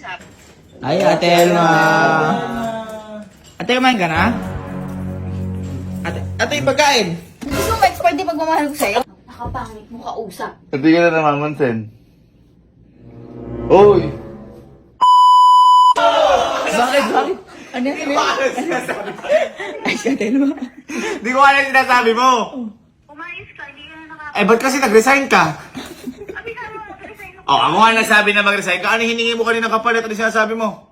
mag-usap. Ay, Ate Elma. Ate, kumain ka na? Ate, ate, yung pagkain. Gusto mo ma-expert di pagmamahal ko sa'yo? Nakapangit mo kausap. Hindi ka na namamansin. Uy! Bakit, bakit? Ano yan? Ano yan? Ay, si Ate Elma. Hindi ko alam yung sinasabi mo! Umayos ka, hindi ka na nakapangit. Eh, ba't kasi nag-resign ka? Abi ka mo, mag-resign ako. Oh, ako nga nagsabi na mag-resign ka. Ano hiningi mo kanina kapalit? Ano sinasabi mo?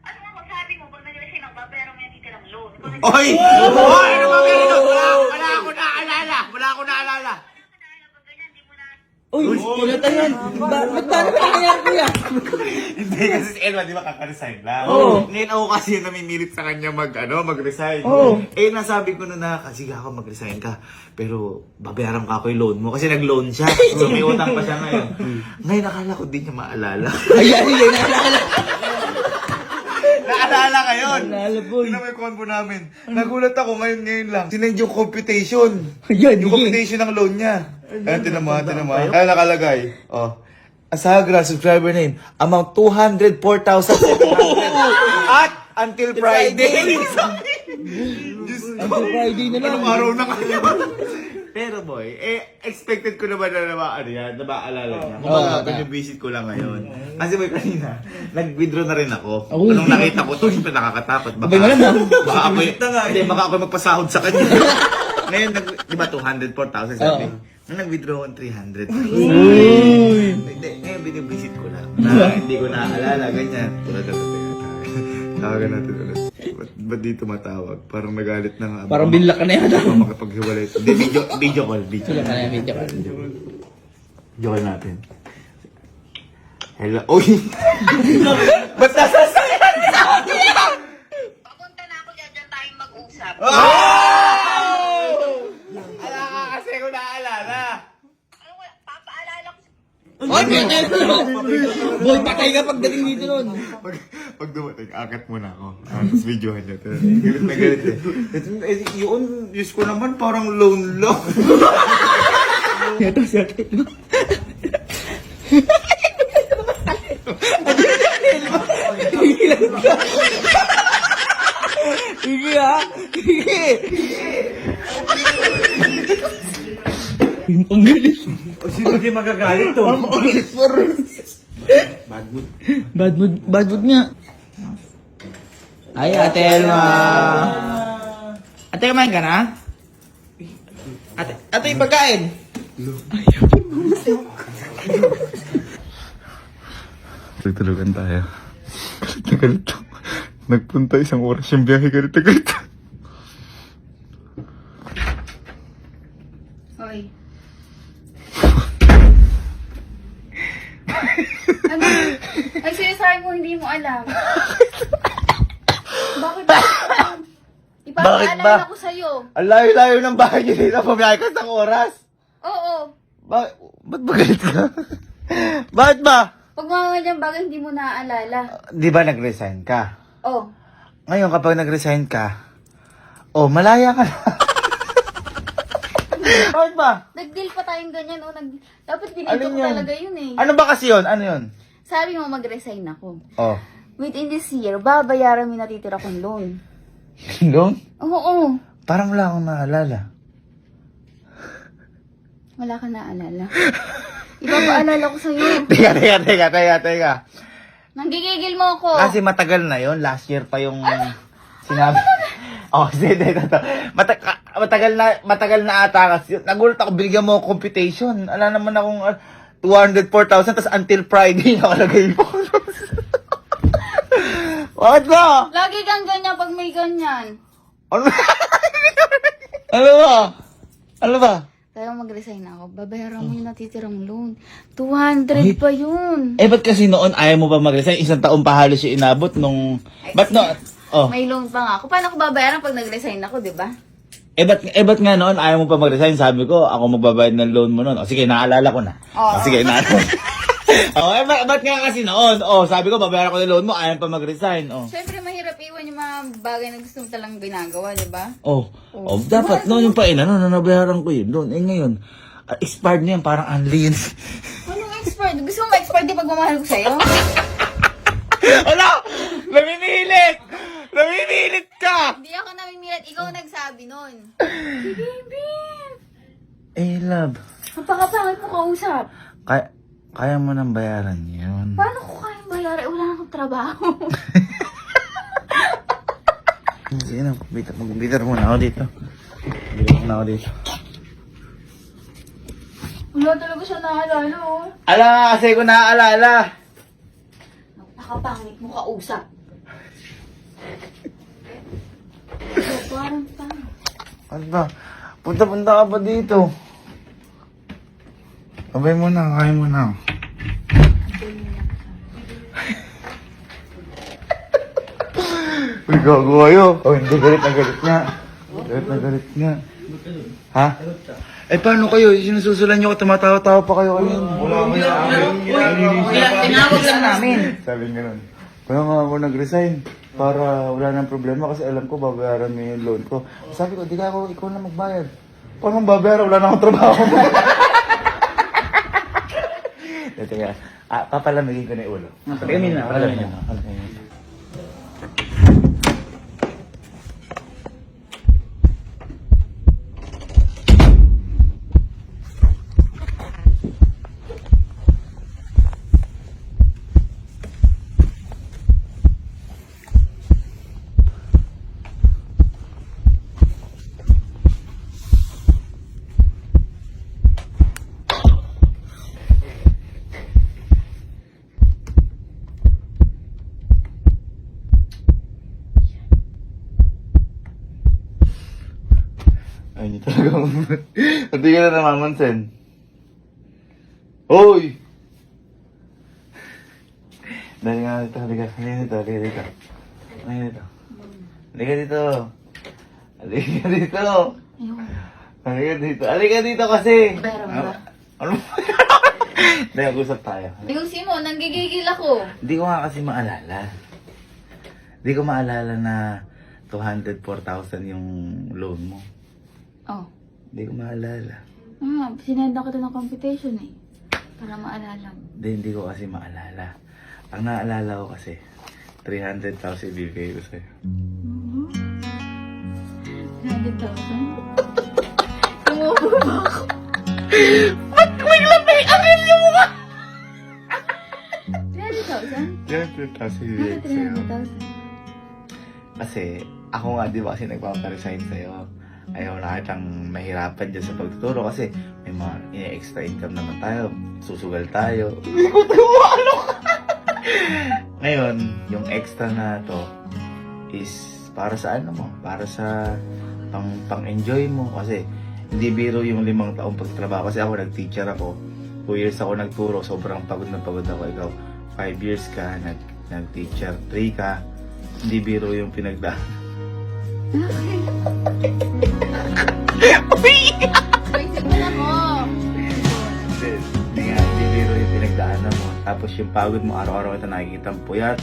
Ano nga magsabi mo, pag nag-resign ako, babayaran mo yung titirang loan. Kung nag- Oy! Oy! Ano ba ganito? Wala, wala ako naalala. Wala ako naalala. pag ganyan, di mo na... Uy, kinata yan. Ba- Ba't ba naman nangyayari kuya? Hindi kasi si Elma, di ba kaka-resign lang? Oo. Ngayon ako kasi yung namimilit sa kanya mag, ano, mag-resign. Oo. Eh, nasabi ko na na, kasi ako mag-resign ka. Pero, babayaran ka ako yung loan mo. Kasi nag-loan siya. So, may utang pa siya ngayon. Ngayon, nakala ko di niya maalala. Ayan, ayan, naalala. Naalala ka yun! Naalala, boy. Mo yung combo namin. Nagulat ako ngayon ngayon lang. Sinend yung computation. Ayan, Yung sige. computation ng loan niya. Ayun, tinan mo, tinan mo. Ayun nakalagay. Oh. Asagra, subscriber name, amount 204,700. At until Friday. Until Friday na lang. Anong araw na kaya? Pero boy, eh, expected ko naman na naman, ano yan, na maalala niya. Kung Oo. oh, yung visit ko lang ngayon. Kasi boy, kanina, nag-withdraw na rin ako. Uy. Nung nakita ko, to, syempre nakakatakot. Baka, baka ako, hindi, baka ako magpasahod sa kanya. ngayon, nag, di ba, 204,000 sabi. Oo. Nag-withdraw ako, 300. Hindi, ngayon, binibisit ko lang. Na, hindi ko naaalala, ganyan. Tulad na Tawagan natin ulit. Ba't, ba't di tumatawag? Parang nagalit na nga. Parang binlak ka na yan. Baka makapaghiwalay. Hindi, video, video call. Video call. video ka. Video call natin. Hello. Uy! ba't nasasayan? Papunta na ako dyan, dyan tayong mag-usap. Ala ka kasi ko naalala. Ano wala, papaalala ko sa... Oy, Ate Elma. Boy, patay ka pagdating dito nun. Pag, pag dumating, akat muna ako. Ah, Tapos videohan niya. Galit na galit eh. Ito, eh, Yun, Diyos ko naman, parang lone low. Ito si Ate Elma. Higilan ka. Higi ha. Higi. Ang galit. Sino di magagalit to? Ang galit for. Bad mood. Bad mood, bad mood nga. Ay, Ate Elma. Ate, kumain ka na? Ate, ate, yung pagkain. Tutulugan tayo. Galit na galit. Nagpunta isang oras yung biyahe, galit na galit. Hoy. ano? Ay, sinasabi mo alam. Bakit ba? Ipapaalala ba? ko sa'yo. Ang layo-layo ng bahay niyo dito, ka isang oras. Oo. Ba ba't ba galit ka? Bakit ba? Pag mga ganyan bagay hindi mo naaalala. Di ba nag-resign ka? Oh. Ngayon kapag nag-resign ka, oh, malaya ka na. Bakit ba? Nag-deal pa tayong ganyan. Oh, nag... Dapat Alin binito ko yun? talaga yun eh. Ano ba kasi yun? Ano yun? Sabi mo mag-resign ako. Oh. Within this year, babayaran mo yung natitira kong loan. Loan? Oo. Parang wala akong naalala. Wala ka naaalala. Ipapaalala ko sa'yo. Teka, teka, teka, teka, teka. Nanggigigil mo ako. Kasi matagal na yon Last year pa yung sinabi. Oh, sige, ito, ito. Mata- ka- matagal na, matagal na ata kasi. Nagulat ako, binigyan mo ako computation. Ala naman akong 204,000, tapos until Friday nakalagay mo. Bakit ba? Lagi kang ganyan pag may ganyan. Ano Ano ba? Ano ba? Kaya mag-resign ako, babayaran mo yung natitirang loan. 200 pa yun. Eh, ba't kasi noon ayaw mo pa mag-resign? Isang taon pa halos yung inabot nung... Ba't no? Oh. May loan pa nga ako. Paano ko babayaran pag nag-resign ako, di ba? Eh, ba't, eh, ba't nga noon ayaw mo pa mag-resign? Sabi ko, ako magbabayad ng loan mo noon. O sige, naalala ko na. Oo. O sige, naalala Oh, eh, ba't, ba't nga kasi noon? Oh, sabi ko, babayaran ko ng loan mo, ayaw pa mag-resign. Oh. Siyempre, mahirap iwan yung mga bagay na gusto mo talang ginagawa, di ba? Oh, oh, dapat noon yung pa ina, no, nabayaran ko yun doon. Eh ngayon, ah, expired na yan, parang unli yun. Anong expert? Gusto mo ma-expert di pagmamahal ko sa'yo? Wala! Namimilit! Namimilit ka! Hindi ako namimilit. Ikaw nagsabi nun. Si baby! Eh, love. Napakapangit mo kausap. Kaya, kaya mo nang bayaran yun. Paano ko kayang bayaran? Wala na akong trabaho. Sige na, bitar, mag-bitar muna ako dito. Bitar muna ako dito. Wala talaga siya naalala, oh. Ala, kasi ko naaalala. Napakapangit mo kausap. Parang pa. Ano ba? Punta-punta ka pa dito. Abay mo na, kaya mo na. Uy, gago kayo. Oh, hindi galit na galit nga. Galit na galit nga. Ha? Eh, paano kayo? Sinususulan nyo ako, tumatawa-tawa pa kayo kayo. Wala ko sa amin. Tinawag lang namin. Sabi nga nun. Kaya nga ako nag-resign para wala nang problema kasi alam ko babayaran mo yung loan ko. Sabi ko, di ka ako, ikaw na magbayad. Paano babayaran? Wala na akong trabaho. Ito nga. Ah, papalamigin ko na yung ulo. Palamigin na, palamigin na. Ay, hindi ka na namamansin. Hoy! Dali nga dito, halika. Halika dito, halika dito. Halika dito. Halika dito. Halika dito. Halika dito. Halika dito kasi. Pero, pero. Ano ba? Hindi, mag-usap tayo. Ayusin mo, nanggigigil ako. Hindi ko nga kasi maalala. Hindi ko maalala na 204,000 yung loan mo. Oh. Hindi ko maalala. Ah, sinenda ko to ng computation eh. Para maalala mo. Hindi, hindi ko kasi maalala. Ang naalala ko kasi, 300,000 ibigay ko sa'yo. 300,000? Tumubo ba ako? Ba't may amil yung mukha? 300,000? 300,000 ibigay Bakit ko sa'yo. 300,000? Kasi, ako nga di ba kasi nagpaparesign sa'yo. Ayaw na kitang mahirapan dyan sa pagtuturo kasi may mga extra income naman tayo. Susugal tayo. Ano Ngayon, yung extra na to is para sa ano mo? Para sa pang, pang-enjoy mo kasi hindi biro yung limang taong pagtrabaho kasi ako nag-teacher ako. Two years ako nagturo, sobrang pagod na pagod ako. Ikaw, five years ka, nag, nag-teacher, three ka, hindi biro yung pinagdaan. Paisip mo na ko. Hindi, hindi nga, hindi biro yung pinagdaanan mo. Tapos yung pagod mo, araw-araw kita nakikita ang puyat.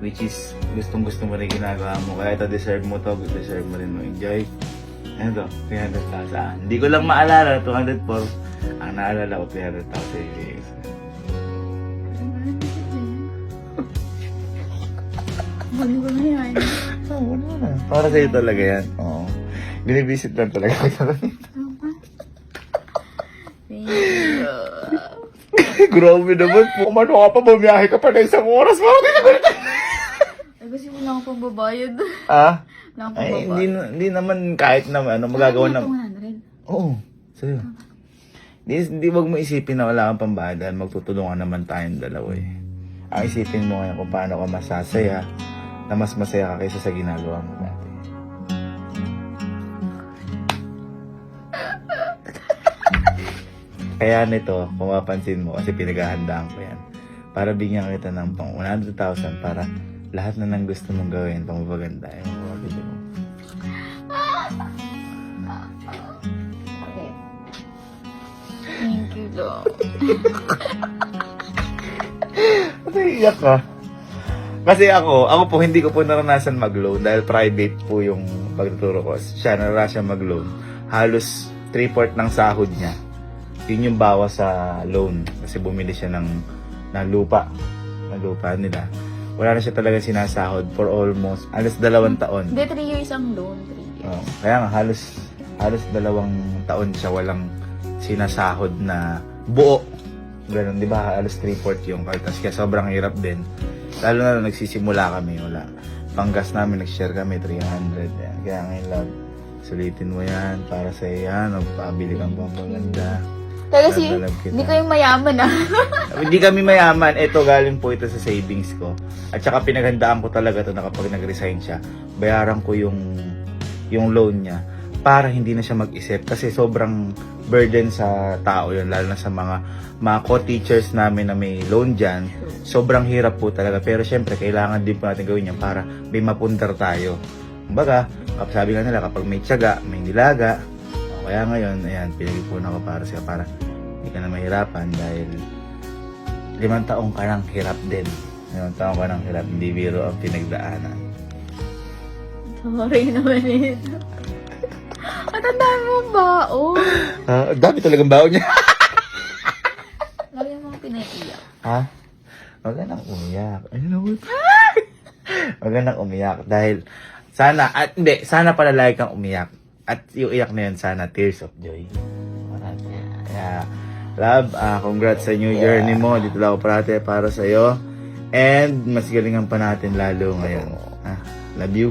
Which is, gustong gusto mo rin ginagawa mo. Kaya ito, deserve mo to, deserve mo rin mo enjoy. Ano to? 300,000. Hindi ko lang maalala, 204. Ang naalala ko, 300,000 ibigay ko sa'yo. Ano ba na yan? Oh, wala na. Para sa'yo talaga yan. Oo. Binibisit lang talaga kita. Grabe naman po. Kumano ka pa, bumiyahe ka pa na isang oras. Bakit ka ganito? Ay, kasi wala akong pagbabayad. Ah? Wala akong Ay, hindi, na- hindi naman kahit na ano, magagawa 100. Oo, sa'yo. Hindi, hindi wag mo isipin na wala kang pambayad dahil magtutulungan naman tayong dalawa eh. Ang isipin mo ngayon kung paano ka masasaya na mas masaya ka kaysa sa ginagawa mo dati. Kaya nito, kung mapansin mo, kasi pinaghahandaan ko yan, para bigyan kita ng pang 100,000 para lahat na ng gusto mong gawin, pang mapaganda, yung mapaganda mo. Okay. Thank you, Lord. Ba't iiyak ka? Kasi ako, ako po hindi ko po naranasan mag-loan dahil private po yung pagtuturo ko. Siya naranasan mag-loan. Halos 3-4 ng sahod niya. Yun yung bawas sa loan. Kasi bumili siya ng, ng lupa. Ng lupa nila. wala na siya talaga sinasahod for almost alas dalawang taon. Hindi, 3 years ang loan. 3 years. Oh, kaya nga halos halos dalawang taon siya walang sinasahod na buo. Ganun, di ba? Halos 3-4 yung kaltas. Kaya sobrang hirap din. Lalo na nung nagsisimula kami, wala. Panggas namin, nag-share kami, 300. Yan. Kaya ngayon, love, sulitin mo yan para sa yan. O, pabili kang pampaganda. Talaga si, hindi kayong mayaman ah. Hindi kami mayaman. Ito, galing po ito sa savings ko. At saka pinaghandaan ko talaga to na kapag nag-resign siya, bayaran ko yung yung loan niya para hindi na siya mag-isip kasi sobrang burden sa tao yun lalo na sa mga mga co-teachers namin na may loan dyan sobrang hirap po talaga pero syempre kailangan din po natin gawin yan para may mapundar tayo kumbaga sabi nga nila kapag may tiyaga may nilaga kaya ngayon ayan pinag-ipunan ko para siya para hindi ka na mahirapan dahil limang taong ka nang hirap din limang taong ka nang hirap hindi biro ang pinagdaanan Sorry naman ito. Matandaan mo ba? Oh. Ah, dami talagang baon niya. Lagi mo pinaiiyak. ha? Huwag ka nang umiyak. Ayun ako. Huwag ka nang umiyak. Dahil, sana, at hindi, sana pala lagi kang umiyak. At yung iyak na yun, sana, tears of joy. Kaya, love, ah, congrats sa new journey mo. Dito lang ako parati para sa'yo. And, mas galingan pa natin lalo ngayon. Ah, love you.